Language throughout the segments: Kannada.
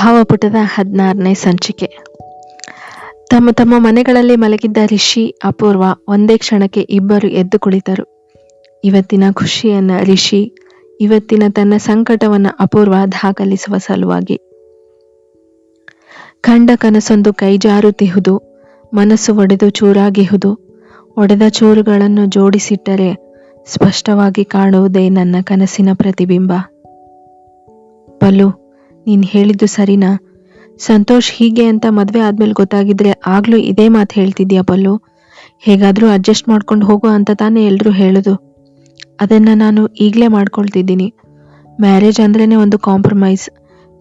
ಭಾವಪುಟದ ಹದಿನಾರನೇ ಸಂಚಿಕೆ. ತಮ್ಮ ತಮ್ಮ ಮನೆಗಳಲ್ಲಿ ಮಲಗಿದ್ದ ರಿಷಿ ಅಪೂರ್ವ ಒಂದೇ ಕ್ಷಣಕ್ಕೆ ಇಬ್ಬರು ಎದ್ದು ಕುಳಿತರು. ಇವತ್ತಿನ ಖುಷಿಯನ್ನ ರಿಷಿ, ಇವತ್ತಿನ ತನ್ನ ಸಂಕಟವನ್ನ ಅಪೂರ್ವ ದಾಖಲಿಸುವ ಸಲುವಾಗಿ. ಕಂಡ ಕನಸೊಂದು ಕೈಜಾರುತಿಹುದು, ಮನಸ್ಸು ಒಡೆದು ಚೂರಾಗಿಹುದು, ಒಡೆದ ಚೂರುಗಳನ್ನು ಜೋಡಿಸಿಟ್ಟರೆ ಸ್ಪಷ್ಟವಾಗಿ ಕಾಣುವುದೇ ನನ್ನ ಕನಸಿನ ಪ್ರತಿಬಿಂಬ. ಪಲ್ಲು ನೀನು ಹೇಳಿದ್ದು ಸರಿನಾ? ಸಂತೋಷ್ ಹೀಗೆ ಅಂತ ಮದುವೆ ಆದ್ಮೇಲೆ ಗೊತ್ತಾಗಿದ್ರೆ ಆಗ್ಲೂ ಇದೇ ಮಾತು ಹೇಳ್ತಿದ್ಯಾ ಬಲ್ಲು ಹೇಗಾದರೂ ಅಡ್ಜಸ್ಟ್ ಮಾಡ್ಕೊಂಡು ಹೋಗು ಅಂತ ತಾನೇ ಎಲ್ಲರೂ ಹೇಳೋದು. ಅದನ್ನು ನಾನು ಈಗಲೇ ಮಾಡ್ಕೊಳ್ತಿದ್ದೀನಿ. ಮ್ಯಾರೇಜ್ ಅಂದ್ರೇ ಒಂದು ಕಾಂಪ್ರಮೈಸ್.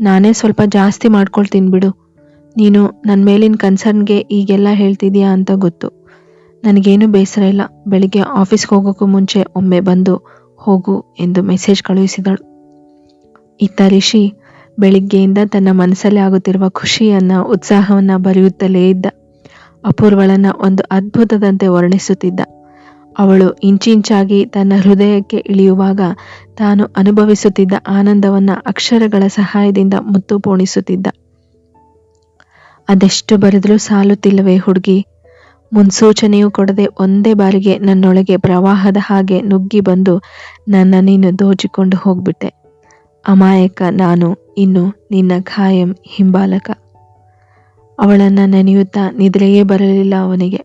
ನಾನೇ ಸ್ವಲ್ಪ ಜಾಸ್ತಿ ಮಾಡ್ಕೊಳ್ತೀನಿ ಬಿಡು. ನೀನು ನನ್ನ ಮೇಲಿನ ಕನ್ಸರ್ನ್ಗೆ ಈಗೆಲ್ಲ ಹೇಳ್ತಿದ್ಯಾ ಅಂತ ಗೊತ್ತು. ನನಗೇನು ಬೇಸರ ಇಲ್ಲ. ಬೆಳಿಗ್ಗೆ ಆಫೀಸ್ಗೆ ಹೋಗೋಕ್ಕೂ ಮುಂಚೆ ಒಮ್ಮೆ ಬಂದು ಹೋಗು ಎಂದು ಮೆಸೇಜ್ ಕಳುಹಿಸಿದಳು. ಇತ್ತ ರಿಷಿ ಬೆಳಿಗ್ಗೆಯಿಂದ ತನ್ನ ಮನಸ್ಸಲ್ಲಿ ಆಗುತ್ತಿರುವ ಖುಷಿಯನ್ನ, ಉತ್ಸಾಹವನ್ನ ಬರೆಯುತ್ತಲೇ ಇದ್ದ. ಅಪೂರ್ವಳನ್ನ ಒಂದು ಅದ್ಭುತದಂತೆ ವರ್ಣಿಸುತ್ತಿದ್ದ. ಅವಳು ಇಂಚಿಂಚಾಗಿ ತನ್ನ ಹೃದಯಕ್ಕೆ ಇಳಿಯುವಾಗ ತಾನು ಅನುಭವಿಸುತ್ತಿದ್ದ ಆನಂದವನ್ನ ಅಕ್ಷರಗಳ ಸಹಾಯದಿಂದ ಮುತ್ತು ಪೋಣಿಸುತ್ತಿದ್ದ. ಅದೆಷ್ಟು ಬರೆದರೂ ಸಾಲುತ್ತಿಲ್ಲವೇ ಹುಡುಗಿ. ಮುನ್ಸೂಚನೆಯೂ ಕೊಡದೆ ಒಂದೇ ಬಾರಿಗೆ ನನ್ನೊಳಗೆ ಪ್ರವಾಹದ ಹಾಗೆ ನುಗ್ಗಿ ಬಂದು ನನ್ನ ನೀನು ದೋಚಿಕೊಂಡು ಹೋಗ್ಬಿಟ್ಟೆ. ಅಮಾಯಕ ನಾನು, ಇನ್ನು ನಿನ್ನ ಖಾಯಂ ಹಿಂಬಾಲಕ. ಅವಳನ್ನು ನೆನೆಯುತ್ತಾ ನಿದ್ರೆಯೇ ಬರಲಿಲ್ಲ ಅವನಿಗೆ.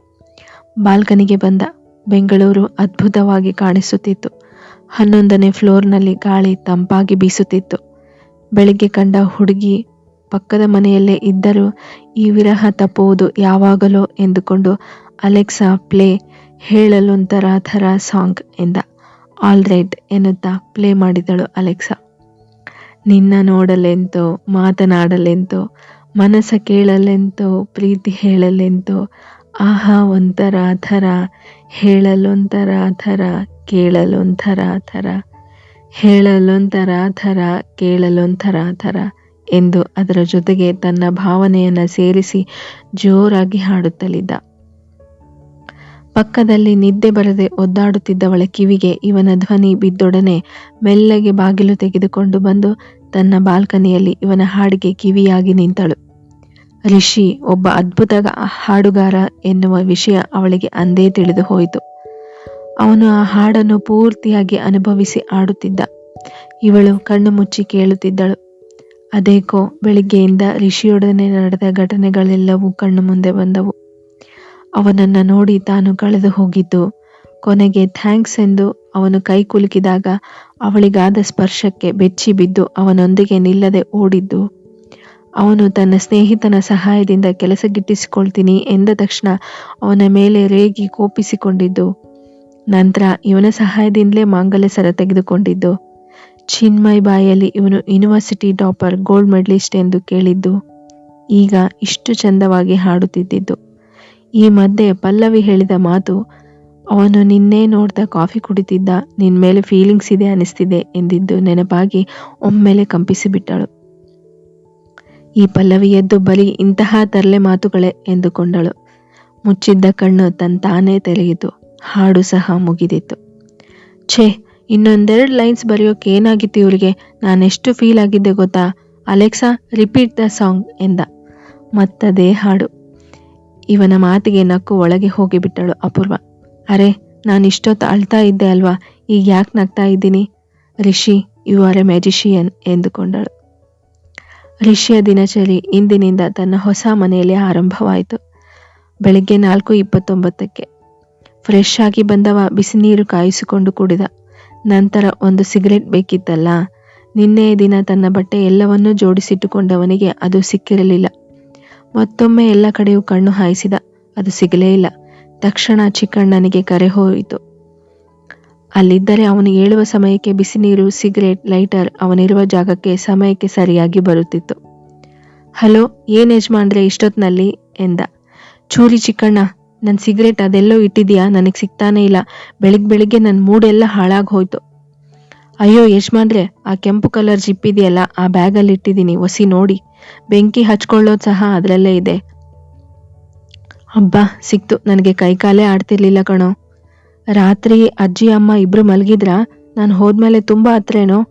ಬಾಲ್ಕನಿಗೆ ಬಂದ. ಬೆಂಗಳೂರು ಅದ್ಭುತವಾಗಿ ಕಾಣಿಸುತ್ತಿತ್ತು. ಹನ್ನೊಂದನೇ ಫ್ಲೋರ್ನಲ್ಲಿ ಗಾಳಿ ತಂಪಾಗಿ ಬೀಸುತ್ತಿತ್ತು. ಬೆಳಿಗ್ಗೆ ಕಂಡ ಹುಡುಗಿ ಪಕ್ಕದ ಮನೆಯಲ್ಲೇ ಇದ್ದರೂ ಈ ವಿರಹ ತಪ್ಪುವುದು ಯಾವಾಗಲೋ ಎಂದುಕೊಂಡು ಅಲೆಕ್ಸಾ ಪ್ಲೇ ಹೇಳಲೊಂಥರ ಥರ ಸಾಂಗ್ ಎಂದ. ಆಲ್ ರೈಟ್ ಎನ್ನುತ್ತಾ ಪ್ಲೇ ಮಾಡಿದಳು ಅಲೆಕ್ಸಾ. ನಿನ್ನ ನೋಡಲೆಂತೋ, ಮಾತನಾಡಲೆಂತೋ, ಮನಸ ಕೇಳಲೆಂತೋ, ಪ್ರೀತಿ ಹೇಳಲೆಂತೋ, ಆಹಾ ಒಂಥರ ಥರ ಹೇಳಲೊಂಥರ ಥರ ಕೇಳಲೊಂಥರ ಥರ ಹೇಳಲೊಂಥರ ಥರ ಕೇಳಲೊಂಥರ ಥರ ಎಂದು ಅದರ ಜೊತೆಗೆ ತನ್ನ ಭಾವನೆಯನ್ನು ಸೇರಿಸಿ ಜೋರಾಗಿ ಹಾಡುತ್ತಲಿದ್ದ. ಪಕ್ಕದಲ್ಲಿ ನಿದ್ದೆ ಬರದೆ ಒದ್ದಾಡುತ್ತಿದ್ದವಳ ಕಿವಿಗೆ. ಇವನ ಧ್ವನಿ ಬಿದ್ದೊಡನೆ ಮೆಲ್ಲಗೆ ಬಾಗಿಲು ತೆಗೆದುಕೊಂಡು ಬಂದು ತನ್ನ ಬಾಲ್ಕನಿಯಲ್ಲಿ ಇವನ ಹಾಡಿಗೆ ಕಿವಿಯಾಗಿ ನಿಂತಳು. ರಿಷಿ, ಒಬ್ಬ ಅದ್ಭುತ ಹಾಡುಗಾರ ಎನ್ನುವ ವಿಷಯ ಅವಳಿಗೆ ಅಂದೇ ತಿಳಿದು ಹೋಯಿತು. ಅವನು ಆ ಹಾಡನ್ನು ಪೂರ್ತಿಯಾಗಿ ಅನುಭವಿಸಿ ಆಡುತ್ತಿದ್ದ ಇವಳು ಕಣ್ಣು ಮುಚ್ಚಿ ಕೇಳುತ್ತಿದ್ದಳು. ಅದೇಕೋ, ಬೆಳಿಗ್ಗೆಯಿಂದ ರಿಷಿಯೊಡನೆ ನಡೆದ ಘಟನೆಗಳೆಲ್ಲವೂ ಕಣ್ಣು ಮುಂದೆ ಬಂದವು. ಅವನನ್ನು ನೋಡಿ ತಾನು ಕಳೆದು ಹೋಗಿದ್ದು. ಕೊನೆಗೆ ಥ್ಯಾಂಕ್ಸ್ ಎಂದು ಅವನು ಕೈ ಕುಲುಕಿದಾಗ ಅವಳಿಗಾದ ಸ್ಪರ್ಶಕ್ಕೆ ಬೆಚ್ಚಿ ಬಿದ್ದು ಅವನೊಂದಿಗೆ ನಿಲ್ಲದೆ ಓಡಿದ್ದು. ಅವನು ತನ್ನ ಸ್ನೇಹಿತನ ಸಹಾಯದಿಂದ ಕೆಲಸ ಗಿಟ್ಟಿಸಿಕೊಳ್ತೀನಿ ಎಂದ ತಕ್ಷಣ ಅವನ ಮೇಲೆ ರೇಗಿ ಕೋಪಿಸಿಕೊಂಡಿದ್ದು. ನಂತರ ಇವನ ಸಹಾಯದಿಂದಲೇ ಮಾಂಗಲ್ಯ ಸರ ತೆಗೆದುಕೊಂಡಿದ್ದು. ಚಿನ್ಮಯ್ ಬಾಯಲ್ಲಿ ಇವನು ಯೂನಿವರ್ಸಿಟಿ ಟಾಪರ್ ಗೋಲ್ಡ್ ಮೆಡಲಿಸ್ಟ್ ಎಂದು ಕೇಳಿದ್ದು. ಈಗ ಇಷ್ಟು ಚಂದವಾಗಿ ಹಾಡುತ್ತಿದ್ದಿದ್ದು. ಈ ಮಧ್ಯೆ ಪಲ್ಲವಿ ಹೇಳಿದ ಮಾತು, ಅವನು ನಿನ್ನೆ ನೋಡ್ತಾ ಕಾಫಿ ಕುಡಿತಿದ್ದ ನಿನ್ನ ಮೇಲೆ ಫೀಲಿಂಗ್ಸ್ ಇದೆ ಅನಿಸ್ತಿದೆ ಎಂದಿದ್ದು ನೆನಪಾಗಿ ಒಮ್ಮೆಲೆ ಕಂಪಿಸಿಬಿಟ್ಟಳು ಈ ಪಲ್ಲವಿ ಎದ್ದು ಬರೀ ಇಂತಹ ತರಲೆ ಮಾತುಗಳೇ ಎಂದುಕೊಂಡಳು. ಮುಚ್ಚಿದ್ದ ಕಣ್ಣು ತಾನೇ ತೆರೆಯಿತು. ಹಾಡು ಸಹ ಮುಗಿದಿತ್ತು. ಛೇ, ಇನ್ನೊಂದೆರಡು ಲೈನ್ಸ್ ಬರೆಯೋಕೆ ಏನಾಗಿತ್ತು ಇವರಿಗೆ? ನಾನೆಷ್ಟು ಫೀಲ್ ಆಗಿದ್ದೆ ಗೊತ್ತಾ? ಅಲೆಕ್ಸಾ ರಿಪೀಟ್ ದ ಸಾಂಗ್ ಎಂದ. ಮತ್ತದೇ ಹಾಡು. ಇವನ ಮಾತಿಗೆ ನಕ್ಕು ಒಳಗೆ ಹೋಗಿಬಿಟ್ಟಳು ಅಪೂರ್ವ. ಅರೆ, ನಾನು ಇಷ್ಟೊತ್ತು ಅಳ್ತಾ ಇದ್ದೆ ಅಲ್ವಾ? ಈಗ ಯಾಕೆ ನಗ್ತಾ ಇದ್ದೀನಿ? Rishi you are a magician ಎಂದುಕೊಂಡಳು. ರಿಷಿಯ ದಿನಚರಿ ಇಂದಿನಿಂದ ತನ್ನ ಹೊಸ ಮನೆಯಲ್ಲಿ ಆರಂಭವಾಯಿತು. ಬೆಳಗ್ಗೆ ನಾಲ್ಕು ಇಪ್ಪತ್ತೊಂಬತ್ತಕ್ಕೆ. ಫ್ರೆಶ್ ಆಗಿ ಬಂದವ ಬಿಸಿ ನೀರು ಕಾಯಿಸಿಕೊಂಡು ಕುಡಿದ. ನಂತರ ಒಂದು ಸಿಗರೆಟ್ ಬೇಕಿತ್ತಲ್ಲ? ನಿನ್ನೆಯ ದಿನ ತನ್ನ ಬಟ್ಟೆ ಎಲ್ಲವನ್ನೂ ಜೋಡಿಸಿಟ್ಟುಕೊಂಡವನಿಗೆ ಅದು ಸಿಕ್ಕಿರಲಿಲ್ಲ. ಮತ್ತೊಮ್ಮೆ ಎಲ್ಲ ಕಡೆಯೂ ಕಣ್ಣು ಹಾಯಿಸಿದ. ಅದು ಸಿಗಲೇ ಇಲ್ಲ. ತಕ್ಷಣ ಚಿಕ್ಕಣ್ಣನಿಗೆ ಕರೆ ಹೋಯಿತು. ಅಲ್ಲಿದ್ದರೆ ಅವನು ಏಳುವ ಸಮಯಕ್ಕೆ ಬಿಸಿ ನೀರು, ಸಿಗರೇಟ್, ಲೈಟರ್ ಅವನಿರುವ ಜಾಗಕ್ಕೆ ಸಮಯಕ್ಕೆ ಸರಿಯಾಗಿ ಬರುತ್ತಿತ್ತು. ಹಲೋ, ಏನ್ ಯಜಮಾನ್ರೆ ಇಷ್ಟೊತ್ನಲ್ಲಿ? ಎಂದ. ಚೂರಿ ಚಿಕ್ಕಣ್ಣ ನನ್ನ ಸಿಗರೇಟ್ ಅದೆಲ್ಲೋ ಇಟ್ಟಿದ್ಯಾ ನನಗೆ ಸಿಗ್ತಾನೆ ಇಲ್ಲ. ಬೆಳಿಗ್ಗೆ ಬೆಳಿಗ್ಗೆ ನನ್ನ ಮೂಡೆಲ್ಲ ಹಾಳಾಗಿ ಹೋಯ್ತು. ಅಯ್ಯೋ ಯಜಮಾನ್ರೆ, ಆ ಕೆಂಪು ಕಲರ್ ಜಿಪ್ ಇದೆಯಲ್ಲ, ಆ ಬ್ಯಾಗಲ್ಲಿ ಇಟ್ಟಿದ್ದೀನಿ. ಒಸಿ ನೋಡಿ. ಬೆಂಕಿ ಹಚ್ಕೊಳ್ಳೋದು ಸಹ ಅದರಲ್ಲೇ ಇದೆ. ಹಬ್ಬ ಸಿಕ್ತು. ನನಗೆ ಕೈಕಾಲೇ ಆಡ್ತಿರ್ಲಿಲ್ಲ ಕಣೋ. ರಾತ್ರಿ ಅಜ್ಜಿ, ಅಮ್ಮ ಇಬ್ರು ಮಲಗಿದ್ರ? ನಾನು ಹೋದ್ಮೇಲೆ ತುಂಬಾ ಹತ್ರೇನೋ?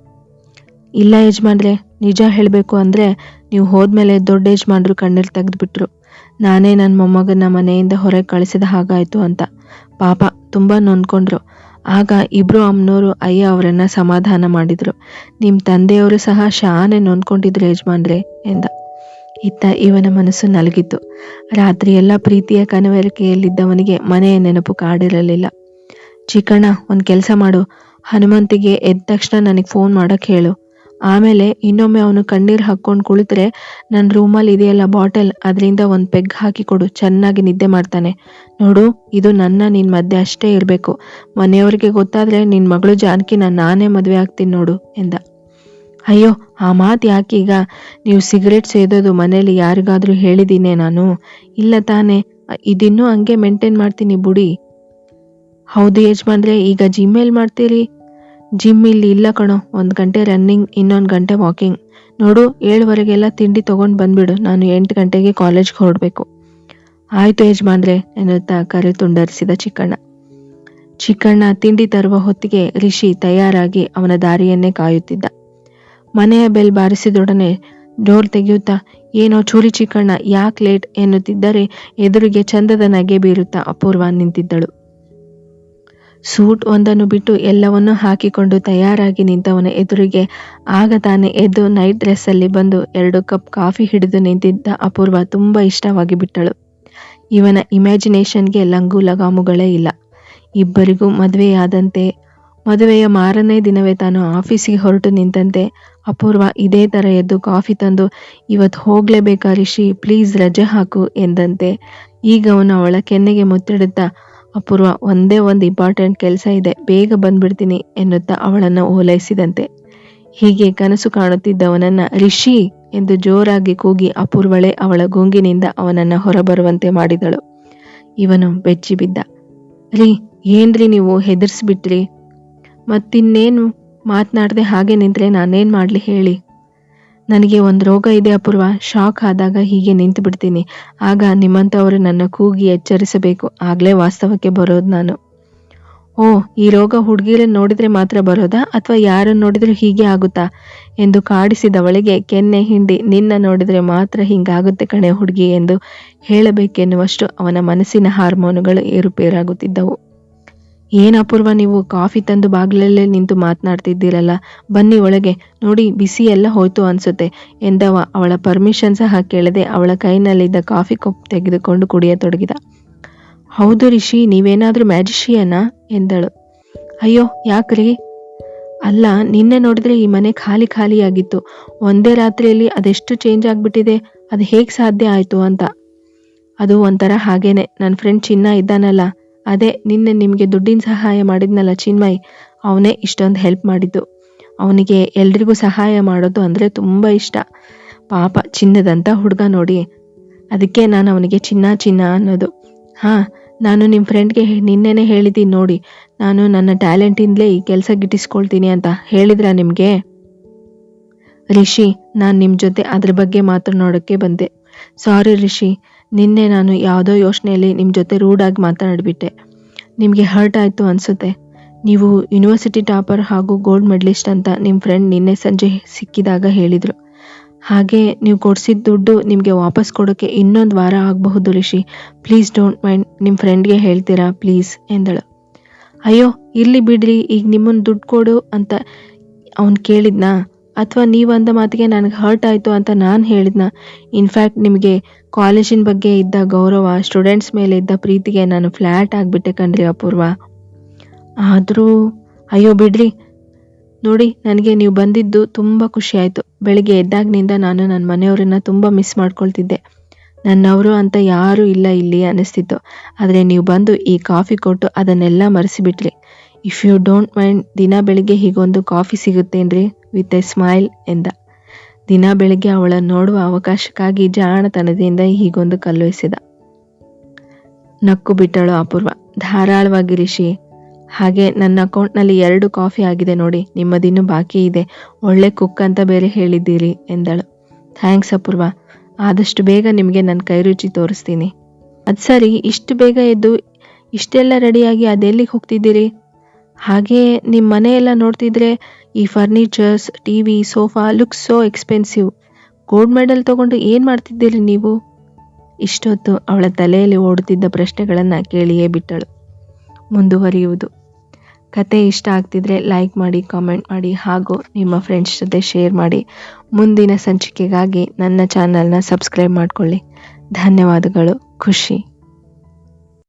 ಇಲ್ಲ ಯಜಮಾನ್ರೆ, ನಿಜ ಹೇಳಬೇಕು ಅಂದ್ರೆ ನೀವು ಹೋದ್ಮೇಲೆ ದೊಡ್ಡ ಯಜಮಾನ್ರು ಕಣ್ಣೀರು ತೆಗೆದುಬಿಟ್ರು. ನಾನೇ ನನ್ನ ಮೊಮ್ಮಗನ ಮನೆಯಿಂದ ಹೊರಗೆ ಕಳಿಸಿದ ಹಾಗಾಯಿತು ಅಂತ. ಪಾಪ, ತುಂಬ ನೊಂದ್ಕೊಂಡ್ರು. ಆಗ ಇಬ್ರು ಅಮ್ಮನವರು ಅಯ್ಯ ಅವರನ್ನ ಸಮಾಧಾನ ಮಾಡಿದ್ರು. ನಿಮ್ಮ ತಂದೆಯವರು ಸಹ ಶಾನೆ ನೊಂದ್ಕೊಂಡಿದ್ರು ಯಜಮಾನ್ರೆ, ಎಂದ. ಇತ್ತ ಇವನ ಮನಸ್ಸು ನಲಗಿತ್ತು. ರಾತ್ರಿ ಎಲ್ಲ ಪ್ರೀತಿಯ ಕನವರಿಕೆಯಲ್ಲಿದ್ದವನಿಗೆ ಮನೆಯ ನೆನಪು ಕಾಡಿರಲಿಲ್ಲ. ಚಿಕ್ಕಣ್ಣ, ಒಂದು ಕೆಲಸ ಮಾಡು. ಹನುಮಂತಿಗೆ ಎದ್ದ ತಕ್ಷಣ ನನಗೆ ಫೋನ್ ಮಾಡಕ್ಕೆ ಹೇಳು. ಆಮೇಲೆ ಇನ್ನೊಮ್ಮೆ ಅವನು ಕಣ್ಣೀರು ಹಾಕ್ಕೊಂಡು ಕುಳಿತರೆ ನನ್ನ ರೂಮಲ್ಲಿ ಇದೆಯಲ್ಲ ಬಾಟಲ್, ಅದರಿಂದ ಒಂದು ಪೆಗ್ ಹಾಕಿ ಕೊಡು, ಚೆನ್ನಾಗಿ ನಿದ್ದೆ ಮಾಡ್ತಾನೆ. ನೋಡು, ಇದು ನನ್ನ ನಿನ್ನ ಮಧ್ಯೆ ಅಷ್ಟೇ ಇರಬೇಕು. ಮನೆಯವ್ರಿಗೆ ಗೊತ್ತಾದರೆ ನಿನ್ನ ಮಗಳು ಜಾನಕಿನ ನಾನೇ ಮದುವೆ ಆಗ್ತೀನಿ ನೋಡು, ಎಂದ. ಅಯ್ಯೋ, ಆ ಮಾತು ಯಾಕೀಗ ನೀವು ಸಿಗರೇಟ್ ಸೇದೋದು ಮನೇಲಿ ಯಾರಿಗಾದರೂ ಹೇಳಿದ್ದೀನಿ ನಾನು. ಇಲ್ಲ ತಾನೇ, ಇದಿನ್ನೂ ಹಂಗೆ ಮೇಂಟೈನ್ ಮಾಡ್ತೀನಿ ಬುಡಿ. ಹೌದು ಯಜಮಾನ್ರೆ, ಈಗ ಜಿಮೇಲ್ ಮಾಡ್ತೀರಿ? ಜಿಮ್ ಇಲ್ಲಿ ಇಲ್ಲ ಕಣೋ. ಒಂದು ಗಂಟೆ ರನ್ನಿಂಗ್ ಇನ್ನೊಂದು ಗಂಟೆ ವಾಕಿಂಗ್ ನೋಡು, ಏಳುವರೆಗೆಲ್ಲ ತಿಂಡಿ ತಗೊಂಡ್ ಬಂದ್ಬಿಡು. ನಾನು ಎಂಟು ಗಂಟೆಗೆ ಕಾಲೇಜ್ಗೆ ಹೊರಡಬೇಕು. ಆಯ್ತು ಯಜಮಾನ್ರೆ ಎನ್ನುತ್ತಾ ಕರೆ ತುಂಡರಿಸಿದ ಚಿಕ್ಕಣ್ಣ. ಚಿಕ್ಕಣ್ಣ ತಿಂಡಿ ತರುವ ಹೊತ್ತಿಗೆ ರಿಷಿ ತಯಾರಾಗಿ ಅವನ ದಾರಿಯನ್ನೇ ಕಾಯುತ್ತಿದ್ದ. ಮನೆಯ ಬೆಲ್ ಬಾರಿಸಿದೊಡನೆ ಡೋರ್ ತೆಗೆಯುತ್ತಾ, ಏನೋ ಚೂರಿ ಚಿಕ್ಕಣ್ಣ, ಯಾಕೆ ಲೇಟ್ ಎನ್ನುತ್ತಿದ್ದರೆ ಎದುರಿಗೆ ಚಂದದ ನಗೆ ಬೀರುತ್ತಾ ಅಪೂರ್ವ ನಿಂತಿದ್ದಳು. ಸೂಟ್ ಒಂದನ್ನು ಬಿಟ್ಟು ಎಲ್ಲವನ್ನೂ ಹಾಕಿಕೊಂಡು ತಯಾರಾಗಿ ನಿಂತವನ ಎದುರಿಗೆ ಆಗ ತಾನೇ ಎದ್ದು ನೈಟ್ ಡ್ರೆಸ್ಸಲ್ಲಿ ಬಂದು ಎರಡು ಕಪ್ ಕಾಫಿ ಹಿಡಿದು ನಿಂತಿದ್ದ ಅಪೂರ್ವ ತುಂಬ ಇಷ್ಟವಾಗಿ ಬಿಟ್ಟಳು. ಇವನ ಇಮ್ಯಾಜಿನೇಷನ್ಗೆ ಲಂಗು ಲಗಾಮುಗಳೇ ಇಲ್ಲ. ಇಬ್ಬರಿಗೂ ಮದುವೆಯಾದಂತೆ, ಮದುವೆಯ ಮಾರನೇ ದಿನವೇ ತಾನು ಆಫೀಸಿಗೆ ಹೊರಟು ನಿಂತಂತೆ ಅಪೂರ್ವ ಇದೇ ಥರ ಎದ್ದು ಕಾಫಿ ತಂದು, ಇವತ್ತು ಹೋಗ್ಲೇಬೇಕಾ ರಿಷಿ, ಪ್ಲೀಸ್ ರಜೆ ಹಾಕು, ಎಂದಂತೆ ಈಗ ಅವನು ಅವಳ ಕೆನ್ನೆಗೆ ಮುತ್ತಿಡುತ್ತಾ ಅಪೂರ್ವ ಒಂದೇ ಒಂದು ಇಂಪಾರ್ಟೆಂಟ್ ಕೆಲಸ ಇದೆ. ಬೇಗ ಬಂದ್ಬಿಡ್ತೀನಿ ಎನ್ನುತ್ತಾ ಅವಳನ್ನು ಓಲೈಸಿದಂತೆ. ಹೀಗೆ ಕನಸು ಕಾಣುತ್ತಿದ್ದವನನ್ನ ರಿಷಿ ಎಂದು ಜೋರಾಗಿ ಕೂಗಿ ಅಪೂರ್ವಳೆ ಅವಳ ಗುಂಗಿನಿಂದ ಅವನನ್ನ ಹೊರಬರುವಂತೆ ಮಾಡಿದಳು. ಇವನು ಬೆಚ್ಚಿ ಬಿದ್ದ. ರೀ, ಏನ್ರಿ ನೀವು ಹೆದರ್ಸ್ಬಿಟ್ರಿ? ಮತ್ತಿನ್ನೇನು ಮಾತನಾಡದೆ ಹಾಗೆ ನಿಂತ್ರೆ ನಾನೇನು ಮಾಡಲಿ ಹೇಳಿ. ನನಗೆ ಒಂದು ರೋಗ ಇದೆ ಅಪೂರ್ವ. ಶಾಕ್ ಆದಾಗ ಹೀಗೆ ನಿಂತು ಬಿಡ್ತೀನಿ. ಆಗ ನಿಮ್ಮಂಥವರು ನನ್ನ ಕೂಗಿ ಎಚ್ಚರಿಸಬೇಕು. ಆಗಲೇ ವಾಸ್ತವಕ್ಕೆ ಬರೋದು ನಾನು. ಓ, ಈ ರೋಗ ಹುಡುಗಿರನ್ನು ನೋಡಿದ್ರೆ ಮಾತ್ರ ಬರೋದಾ? ಅಥವಾ ಯಾರನ್ನು ನೋಡಿದ್ರೂ ಹೀಗೆ ಆಗುತ್ತಾ? ಎಂದು ಕಾಡಿಸಿದವಳಿಗೆ ಕೆನ್ನೆ ಹಿಂಡಿ, ನಿನ್ನ ನೋಡಿದ್ರೆ ಮಾತ್ರ ಹಿಂಗಾಗುತ್ತೆ ಕಣೆ ಹುಡುಗಿ ಎಂದು ಹೇಳಬೇಕೆನ್ನುವಷ್ಟು ಅವನ ಮನಸ್ಸಿನ ಹಾರ್ಮೋನುಗಳು ಏರುಪೇರಾಗುತ್ತಿದ್ದವು. ಏನ್ ಅಪೂರ್ವ, ನೀವು ಕಾಫಿ ತಂದು ಬಾಗಿಲಲ್ಲೇ ನಿಂತು ಮಾತನಾಡ್ತಿದ್ದೀರಲ್ಲ? ಬನ್ನಿ ಒಳಗೆ. ನೋಡಿ, ಬಿಸಿ ಎಲ್ಲ ಹೋಯ್ತು ಅನ್ಸುತ್ತೆ ಎಂದವ. ಅವಳ ಪರ್ಮಿಷನ್ ಸಹ ಕೇಳದೆ ಅವಳ ಕೈನಲ್ಲಿದ್ದ ಕಾಫಿ ಕಪ್ ತೆಗೆದುಕೊಂಡು ಕುಡಿಯತೊಡಗಿದ ಹೌದು ರಿಷಿ, ನೀವೇನಾದರೂ ಮ್ಯಾಜಿಷಿಯನಾ? ಎಂದಳು. ಅಯ್ಯೋ, ಯಾಕ್ರಿ? ಅಲ್ಲ, ನಿನ್ನೆ ನೋಡಿದ್ರೆ ಈ ಮನೆ ಖಾಲಿ ಖಾಲಿಯಾಗಿತ್ತು. ಒಂದೇ ರಾತ್ರಿಯಲ್ಲಿ ಅದೆಷ್ಟು ಚೇಂಜ್ ಆಗಿಬಿಟ್ಟಿದೆ? ಅದು ಹೇಗೆ ಸಾಧ್ಯ ಆಯ್ತು ಅಂತ. ಅದು ಒಂಥರ ಹಾಗೇನೆ. ನನ್ನ ಫ್ರೆಂಡ್ ಚಿನ್ನ ಇದ್ದಾನಲ್ಲ. ಅದೇ ನಿನ್ನೆ ನಿಮಗೆ ದುಡ್ಡಿನ ಸಹಾಯ ಮಾಡಿದ್ನಲ್ಲ ಚಿನ್ಮಯ್? ಅವನೇ ಇಷ್ಟೊಂದು ಹೆಲ್ಪ್ ಮಾಡಿದ್ದು. ಅವನಿಗೆ ಎಲ್ರಿಗೂ ಸಹಾಯ ಮಾಡೋದು ಅಂದರೆ ತುಂಬ ಇಷ್ಟ. ಪಾಪ ಚಿನ್ನದಂಥ ಹುಡುಗ ನೋಡಿ. ಅದಕ್ಕೆ ನಾನು ಅವನಿಗೆ ಚಿನ್ನ ಚಿನ್ನ ಅನ್ನೋದು. ಹಾಂ, ನಾನು ನಿಮ್ಮ ಫ್ರೆಂಡ್ಗೆ ನಿನ್ನೆನೆ ಹೇಳಿದ್ದೀನಿ ನೋಡಿ. ನಾನು ನನ್ನ ಟ್ಯಾಲೆಂಟಿಂದಲೇ ಈ ಕೆಲಸ ಗಿಟ್ಟಿಸ್ಕೊಳ್ತೀನಿ ಅಂತ ಹೇಳಿದ್ರ ನಿಮಗೆ? ರಿಷಿ, ನಾನು ನಿಮ್ಮ ಜೊತೆ ಅದ್ರ ಬಗ್ಗೆ ಮಾತನಾಡೋಕ್ಕೆ ಬಂದೆ. ಸಾರಿ ರಿಷಿ ನಿನ್ನೆ ನಾನು ಯಾವುದೋ ಯೋಚನೆಯಲ್ಲಿ ನಿಮ್ಮ ಜೊತೆ ರೂಡಾಗಿ ಮಾತನಾಡಿಬಿಟ್ಟೆ. ನಿಮಗೆ ಹರ್ಟ್ ಆಯಿತು ಅನಿಸುತ್ತೆ. ನೀವು ಯೂನಿವರ್ಸಿಟಿ ಟಾಪರ್ ಹಾಗೂ ಗೋಲ್ಡ್ ಮೆಡಲಿಸ್ಟ್ ಅಂತ ನಿಮ್ಮ ಫ್ರೆಂಡ್ ನಿನ್ನೆ ಸಂಜೆ ಸಿಕ್ಕಿದಾಗ ಹೇಳಿದರು. ಹಾಗೆ ನೀವು ಕೊಡಿಸಿದ ದುಡ್ಡು ನಿಮಗೆ ವಾಪಸ್ ಕೊಡೋಕ್ಕೆ ಇನ್ನೊಂದು ವಾರ ಆಗಬಹುದು ಋಷಿ ಪ್ಲೀಸ್ ಡೋಂಟ್ ಮೈಂಡ್ ನಿಮ್ಮ ಫ್ರೆಂಡ್ಗೆ ಹೇಳ್ತೀರಾ? ಪ್ಲೀಸ್ ಎಂದಳು. ಅಯ್ಯೋ, ಇರಲಿ ಬಿಡ್ರಿ, ಈಗ ನಿಮ್ಮನ್ನು ದುಡ್ಡು ಕೊಡು ಅಂತ ಅವನು ಕೇಳಿದ್ನಾ? ಅಥವಾ ನೀವು ಅಂದ ಮಾತಿಗೆ ನನಗೆ ಹರ್ಟ್ ಆಯಿತು ಅಂತ ನಾನು ಹೇಳಿದ್ನ. ಇನ್ಫ್ಯಾಕ್ಟ್ ನಿಮಗೆ ಕಾಲೇಜಿನ ಬಗ್ಗೆ ಇದ್ದ ಗೌರವ ಸ್ಟೂಡೆಂಟ್ಸ್ ಮೇಲೆ ಇದ್ದ ಪ್ರೀತಿಗೆ ನಾನು ಫ್ಲ್ಯಾಟ್ ಆಗಿಬಿಟ್ಟೆ ಕಣ್ರಿ ಅಪೂರ್ವ. ಆದರೂ, ಅಯ್ಯೋ ಬಿಡ್ರಿ. ನೋಡಿ, ನನಗೆ ನೀವು ಬಂದಿದ್ದು ತುಂಬ ಖುಷಿ ಆಯಿತು. ಬೆಳಿಗ್ಗೆ ಎದ್ದಾಗಿನಿಂದ ನಾನು ನನ್ನ ಮನೆಯವರನ್ನ ತುಂಬ ಮಿಸ್ ಮಾಡ್ಕೊಳ್ತಿದ್ದೆ. ನನ್ನವರು ಅಂತ ಯಾರೂ ಇಲ್ಲ ಇಲ್ಲಿ ಅನ್ನಿಸ್ತಿತ್ತು. ಆದರೆ ನೀವು ಬಂದು ಈ ಕಾಫಿ ಕೊಟ್ಟು ಅದನ್ನೆಲ್ಲ ಮರೆಸಿಬಿಟ್ರಿ. ಇಫ್ ಯು ಡೋಂಟ್ ಮೈಂಡ್ ದಿನ ಬೆಳಿಗ್ಗೆ ಹೀಗೊಂದು ಕಾಫಿ ಸಿಗುತ್ತೇನ್ರಿ? ವಿತ್ ಎ ಸ್ಮೈಲ್ ಎಂದ. ದಿನ ಬೆಳಿಗ್ಗೆ ಅವಳನ್ನು ನೋಡುವ ಅವಕಾಶಕ್ಕಾಗಿ ಜಾಣತನದಿಂದ ಹೀಗೊಂದು ಕಲ್ಲು ನಕ್ಕು ಬಿಟ್ಟಳು ಅಪೂರ್ವ. ಧಾರಾಳವಾಗಿ ರಿಷಿ, ಹಾಗೆ ನನ್ನ ಅಕೌಂಟ್ನಲ್ಲಿ ಎರಡು ಕಾಫಿ ಆಗಿದೆ ನೋಡಿ, ನಿಮ್ಮದಿನ್ನೂ ಬಾಕಿ ಇದೆ. ಒಳ್ಳೆ ಕುಕ್ ಅಂತ ಬೇರೆ ಹೇಳಿದ್ದೀರಿ ಎಂದಳು. ಥ್ಯಾಂಕ್ಸ್ ಅಪೂರ್ವ. ಆದಷ್ಟು ಬೇಗ ನಿಮಗೆ ನನ್ನ ಕೈ ರುಚಿ ತೋರಿಸ್ತೀನಿ. ಅದು ಸರಿ, ಇಷ್ಟು ಬೇಗ ಎದ್ದು ಇಷ್ಟೆಲ್ಲ ರೆಡಿಯಾಗಿ ಅದೆಲ್ಲಿಗೆ ಹೋಗ್ತಿದ್ದೀರಿ? ಹಾಗೆ ನಿಮ್ಮ ಮನೆಯೆಲ್ಲ ನೋಡ್ತಿದ್ರೆ ಈ furnitures T V sofa looks so expensive gold medal ತಗೊಂಡು ಏನು ಮಾಡ್ತಿದ್ದೀರಿ ನೀವು? ಇಷ್ಟೊತ್ತು ಅವಳ ತಲೆಯಲ್ಲಿ ಓಡುತ್ತಿದ್ದ ಪ್ರಶ್ನೆಗಳನ್ನು ಕೇಳಿಯೇ ಬಿಟ್ಟಳು. ಮುಂದುವರಿಯುವುದು. ಕತೆ ಇಷ್ಟ ಆಗ್ತಿದ್ರೆ ಲೈಕ್ ಮಾಡಿ ಕಾಮೆಂಟ್ ಮಾಡಿ, ಹಾಗೂ ನಿಮ್ಮ ಫ್ರೆಂಡ್ಸ್ ಜೊತೆ ಶೇರ್ ಮಾಡಿ. ಮುಂದಿನ ಸಂಚಿಕೆಗಾಗಿ ನನ್ನ ಚಾನಲ್ನ ಸಬ್ಸ್ಕ್ರೈಬ್ ಮಾಡಿಕೊಳ್ಳಿ. ಧನ್ಯವಾದಗಳು, ಖುಷಿ.